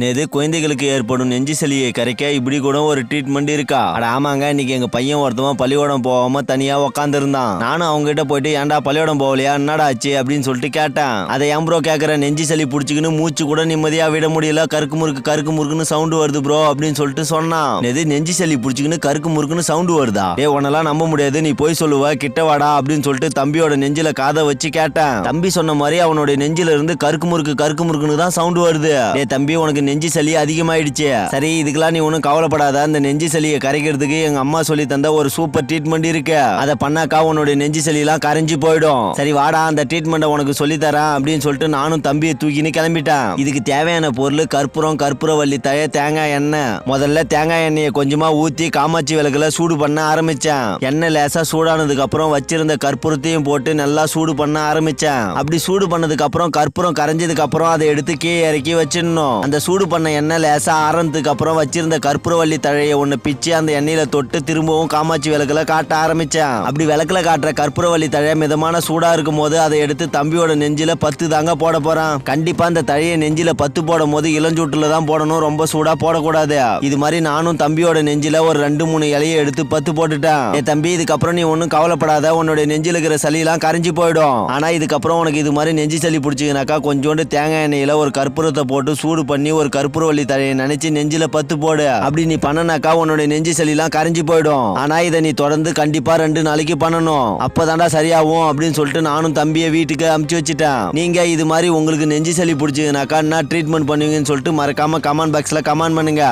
நேது குழந்தைகளுக்கு ஏற்படும் நெஞ்சு சளியை கரைக்க இப்படி கூட ஒரு ட்ரீட்மெண்ட் இருக்கா? அட ஆமாங்க இன்னைக்கு எங்க பையன் ஒருத்தவன் பள்ளிக்கூடம் போகாம தனியா உக்காந்துருந்தான். நானும் அவங்க கிட்ட போயிட்டு ஏன்டா பள்ளிக்கூடம் போகலையா? என்னடா ஆச்சு? அப்படின்னு சொல்லிட்டு கேட்டேன். அதை ஏன் ப்ரோ கேட்கற நெஞ்சு சளி பிடிச்சிக்கின்னு மூச்சு கூட நிம்மதியா விட முடியல. கருக்கு முறுக்கு கருக்கு முறுக்குன்னு சவுண்டு வருது ப்ரோ அப்படின்னு சொல்லிட்டு சொன்னான். எது நெஞ்சு சளி பிடிச்சிக்கின்னு கருக்கு முறுக்குன்னு சவுண்டு வருதா? ஏ உன்னெல்லாம் நம்ப முடியாது. நீ போய் சொல்லுவ. கிட்ட வாடா அப்படின்னு சொல்லிட்டு தம்பியோட நெஞ்சில காதை வச்சு கேட்டேன். தம்பி சொன்ன மாதிரி அவனோட நெஞ்சில இருந்து கருக்கு முறுக்கு கருக்கு முறுக்குன்னு தான் சவுண்டு வருது. ஏ தம்பி உனக்கு நெஞ்சு சளி அதிகமாயிடுச்சு. சரி இதுக்கெல்லாம் நீ ஒன்றும் கவலைப்படாத. அந்த நெஞ்சு சளியை கரைக்கிறதுக்கு எங்க அம்மா சொல்லி தந்த ஒரு சூப்பர் ட்ரீட்மெண்ட் இருக்கு. அதை பண்ணாக்கா உன்னோட நெஞ்சு சளி எல்லாம் கரைஞ்சு போயிடும். சரி வாடா அந்த ட்ரீட்மெண்ட்டை உனக்கு சொல்லி தரேன் அப்படின்னு சொல்லிட்டு நானும் தம்பியை தூக்கின்னு கிளம்பிட்டேன். இதுக்கு தேவையான பொருள் கற்பூரம் கற்பூரவல்லி தழை தேங்காய் எண்ணெய். முதல்ல தேங்காய் எண்ணெயை கொஞ்சமா ஊத்தி காமாட்சி விளக்குல சூடு பண்ண ஆரம்பிச்சேன். எண்ணெய் லேசா சூடானதுக்கு அப்புறம் வச்சிருந்த கற்பூரத்தையும் போட்டு நல்லா சூடு பண்ண ஆரம்பிச்சேன். அப்படி சூடு பண்ணதுக்கு அப்புறம் கற்பூரம் கரைஞ்சதுக்கு அப்புறம் அதை எடுத்து கீழே இறக்கி வச்சிடணும். அந்த சூடு சூடு பண்ண எண்ணெய் லேசாக ஆறதுக்கு அப்புறம் வச்சிருந்த கற்பூரவள்ளி தழையை ஒன்று பிச்சு அந்த எண்ணெயில தொட்டு திரும்பவும் காமாட்சி விளக்குல காட்ட ஆரம்பிச்சேன். அப்படி விளக்குல காட்டுற கற்பூரவள்ளி தழைய மிதமான சூடா இருக்கும் போது அதை எடுத்து தம்பியோட நெஞ்சில பத்து தாங்க போட போறான். கண்டிப்பா அந்த தழையை நெஞ்சில பத்து போடும் போது இளஞ்சூட்டுல தான் போடணும் ரொம்ப சூடா போடக்கூடாது. இது மாதிரி நானும் தம்பியோட நெஞ்சில ஒரு ரெண்டு மூணு இலையை எடுத்து பத்து போட்டுட்டேன். ஏ தம்பி இதுக்கப்புறம் நீ ஒன்றும் கவலைப்படாத உன்னோட நெஞ்சில இருக்கிற சளியெல்லாம் கரைஞ்சி போயிடும். ஆனா இதுக்கப்புறம் உனக்கு இது மாதிரி நெஞ்சு சளி பிடிச்சிங்கனாக்கா கொஞ்சோண்டு தேங்காய் எண்ணெயில ஒரு கற்பூரத்தை போட்டு சூடு பண்ணி ஒரு கற்பூரவள்ளி தலையை நினைச்சு நெஞ்சில பத்து போடு. அப்படி நீ பண்ணனாக்கா உன்னோட நெஞ்சு சளிலாம் கரைஞ்சு போயிடும். ஆனா இதை நீ தொடர்ந்து கண்டிப்பா ரெண்டு நாளைக்கு பண்ணணும். அப்பதான்டா சரியாகும் அப்படின்னு சொல்லிட்டு நானும் தம்பியை வீட்டுக்கு அமுச்சு வச்சுட்டேன். நீங்க இது மாதிரி உங்களுக்கு நெஞ்சு சளி பிடிச்சிங்கனாக்கா என்ன ட்ரீட்மெண்ட் பண்ணுவீங்கன்னு சொல்லிட்டு மறக்காம கமெண்ட் பாக்ஸ்ல கமெண்ட் பண்ணுங்க.